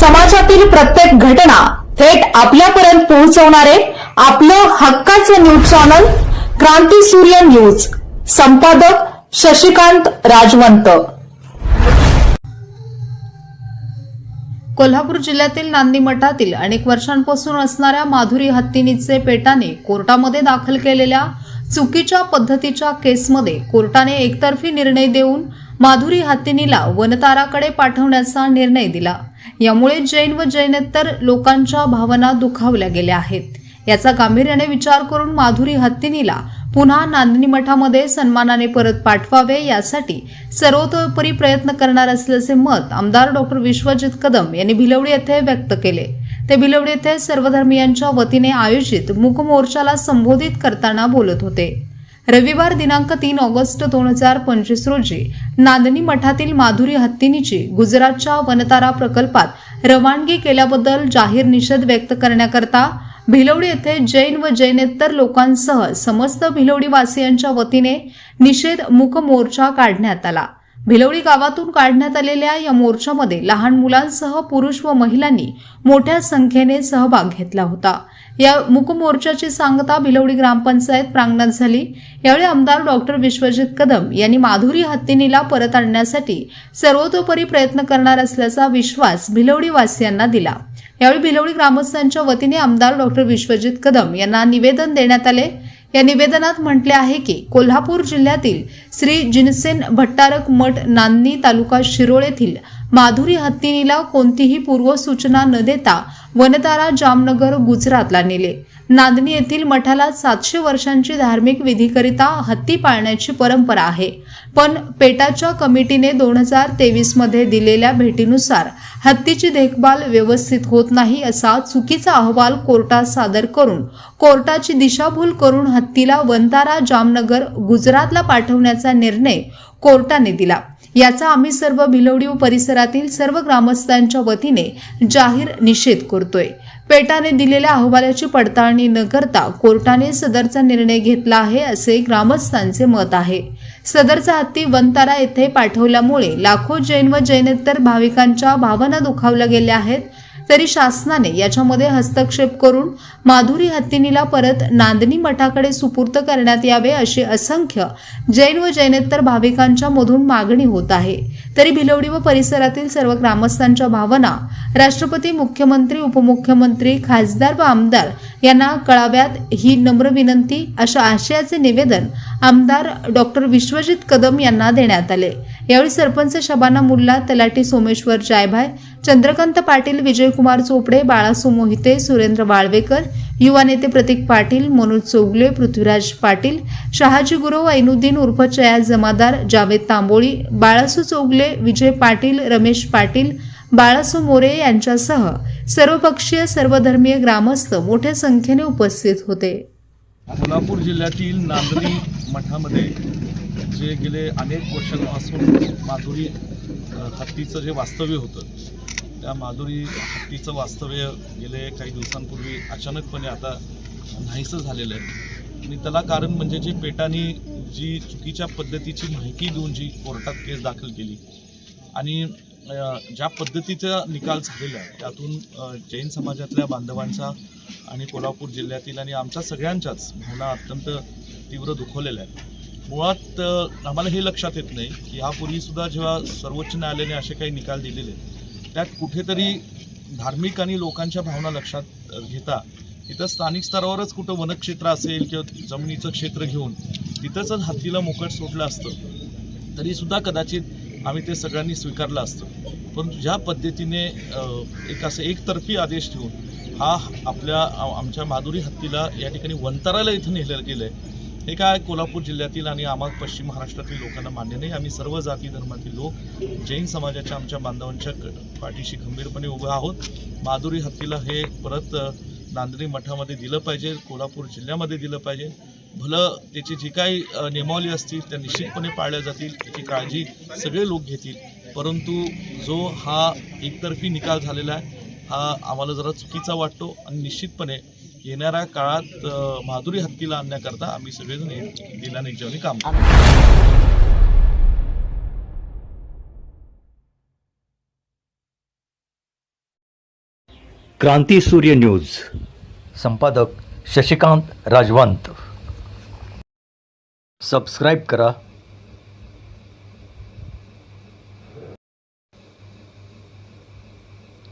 समाजातील प्रत्येक घटना थेट आपल्यापर्यंत पोहोचवणारे आपलं हक्काचं न्यूज चॅनल क्रांती सूर्य न्यूज. संपादक शशिकांत राजवंत. कोल्हापूर जिल्ह्यातील नांदी मठातील अनेक वर्षांपासून असणाऱ्या माधुरी हत्तीनीचे पेटाने कोर्टामध्ये दाखल केलेल्या चुकीच्या पद्धतीच्या केसमध्ये कोर्टाने एकतर्फी निर्णय देऊन माधुरी हत्तीनीला वनताराकडे पाठवण्याचा निर्णय दिला. यामुळे जैन व जैनेतर लोकांच्या भावना दुखावल्या गेल्या आहेत. याचा गांभीर्याने विचार करून माधुरी हत्तीनीला पुन्हा नांदणी मठामध्ये सन्मानाने परत पाठवावे यासाठी सर्वतोपरी प्रयत्न करणार असल्याचे मत आमदार डॉक्टर विश्वजित कदम यांनी भिलवडी येथे व्यक्त केले. ते भिलवडी येथे सर्वधर्मीयांच्या वतीने आयोजित मूक मोर्चाला संबोधित करताना बोलत होते. रविवार दिनांक तीन ऑगस्ट दोन हजार पंचवीस रोजी नांदणी मठातील माधुरी हत्तीनीची गुजरातच्या वनतारा प्रकल्पात रवानगी केल्याबद्दल जाहीर निषेध व्यक्त करण्याकरता भिलवडी येथे जैन व जैनेतर लोकांसह समस्त भिलवडीवासियांच्या वतीने निषेध मुख मोर्चा काढण्यात आला. भिलवडी गावातून काढण्यात आलेल्या या मोर्चामध्ये लहान मुलांसह पुरुष व महिलांनी मोठ्या संख्येने सहभाग घेतला होता. या मुकमोर्चाची सांगता भिलवडी ग्रामपंचायत प्रांगणात झाली. यावेळी आमदार डॉक्टर विश्वजित कदम यांनी माधुरी हत्तीनीला परत आणण्यासाठी सर्वतोपरी प्रयत्न करणार असल्याचा विश्वास भिलवडी वासियांना दिला. यावेळी भिलवडी ग्रामस्थांच्या वतीने आमदार डॉक्टर विश्वजित कदम यांना निवेदन देण्यात आले. या निवेदनात म्हटले आहे की कोल्हापूर जिल्ह्यातील श्री जिनसेन भट्टारक मठ नांदणी तालुका शिरोळ येथील माधुरी हत्तीनीला कोणतीही पूर्वसूचना न देता वनतारा जामनगर गुजरातला नेले. नांदणी येथील मठाला सातशे वर्षांची धार्मिक विधीकरिता हत्ती पाळण्याची परंपरा आहे. पण पेटाच्या कमिटीने दोन हजार तेवीसमध्ये दिलेल्या भेटीनुसार हत्तीची देखभाल व्यवस्थित होत नाही असा चुकीचा अहवाल कोर्टात सादर करून कोर्टाची दिशाभूल करून हत्तीला वनतारा जामनगर गुजरातला पाठवण्याचा निर्णय कोर्टाने दिला. याचा आम्ही सर्व भिलवडी परिसरातील सर्व ग्रामस्थांच्या वतीने जाहीर निषेध करतोय. पेटाने दिलेल्या अहवालाची पडताळणी न करता कोर्टाने सदरचा निर्णय घेतला आहे असे ग्रामस्थांचे मत आहे. सदरचा हत्ती वंतारा येथे पाठवल्यामुळे लाखो जैन व जैनेतर भाविकांच्या भावना दुखावल्या गेल्या आहेत. तरी शासनाने याच्यामध्ये हस्तक्षेप करून माधुरी हत्तीनीला परत नांदणी मठाकडे सुपूर्त करण्यात यावे अशी असंख्य जैन व जैनेतर भाविकांच्या मधून मागणी होत आहे. तरी भिलवडी व परिसरातील सर्व ग्रामस्थांच्या भावना राष्ट्रपती मुख्यमंत्री उपमुख्यमंत्री खासदार व आमदार यांना कळाव्यात ही नम्र विनंती अशा आशयाचे निवेदन आमदार डॉक्टर विश्वजित कदम यांना देण्यात आले. यावेळी सरपंच शबाना मुल्ला तलाठी सोमेश्वर जायभाय चंद्रकांत पाटील विजयकुमार चोपडे बाळासू मोहिते सुरेंद्र वाळवेकर युवा नेते प्रतीक पाटील मनोज चौगले पृथ्वीराज पाटील शहाजी गुरव ऐनुद्दीन उर्फ चया जमादार जावेद तांबोळी बाळासू चौगले विजय पाटील रमेश पाटील बाळासू मोरे यांच्यासह सर्वपक्षीय सर्वधर्मीय ग्रामस्थ मोठ्या संख्येने उपस्थित होते. कोल्हापूर जिल्ह्यातील नांदणी मठामध्ये जे गेले अनेक वर्षांपासून माधुरी हत्तीचं जे वास्तव्य होतं त्या माधुरी हत्तीचं वास्तव्य गेले काही दिवसांपूर्वी अचानकपणे आता नाहीसं झालेलं आहे. आणि त्याला कारण म्हणजे जे पेटाने जी चुकीच्या पद्धतीची माहिती देऊन जी कोर्टात केस दाखल केली आणि ज्या पद्धतीचा निकाल झालेला आहे त्यातून जैन समाजातल्या बांधवांचा आणि कोल्हापूर जिल्ह्यातील आणि आमच्या सगळ्यांच्याच भावना अत्यंत तीव्र दुखवलेल्या आहेत. मुळात आम्हाला हे लक्षात येत नाही की यापूर्वीसुद्धा जेव्हा सर्वोच्च न्यायालयाने असे काही निकाल दिलेले आहेत, त्यात कुठेतरी धार्मिक आणि लोकांच्या भावना लक्षात घेता तिथं स्थानिक स्तरावरच कुठं वनक्षेत्र असेल किंवा जमिनीचं क्षेत्र घेऊन तिथंच हत्तीला मोकट सोडलं असतं तरीसुद्धा कदाचित आम्ही ते सगळ्यांनी स्वीकारलं असतं. परंतु ज्या पद्धतीने एक असं एकतर्फी आदेश ठेवून हा आपल्या आमच्या माधुरी हत्तीला या ठिकाणी वंताराला इथं नेलं गेलं आहे हे काय कोल्हापूर जिल्ह्यातील आणि आम्हा पश्चिम महाराष्ट्रातील लोकांना मान्य नाही? आम्ही सर्व जाती धर्मातील लोक जैन समाजाच्या आमच्या बांधवांच्या क- पाठीशी खंबीरपणे उभे आहोत. माधुरी हत्तीला हे परत अ, नांदणी मठामध्ये दिलं पाहिजे कोल्हापूर जिल्ह्यामध्ये दिलं पाहिजे. भलं त्याची जी काही नियमावली असतील त्या निश्चितपणे पाळल्या जातील त्याची काळजी सगळे लोक घेतील. परंतु जो हा एकतर्फी निकाल झालेला आहे हा आम्हाला जरा चुकीचा वाटतो आणि निश्चितपणे येणाऱ्या काळात माधुरी हत्तीला आणण्याकरता आम्ही सगळेजण दिला दिलाने काम क्रांती सूर्य न्यूज. संपादक शशिकांत राजवंत. सबस्क्राईब करा.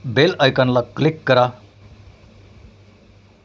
बेल आयकॉनला क्लिक करा.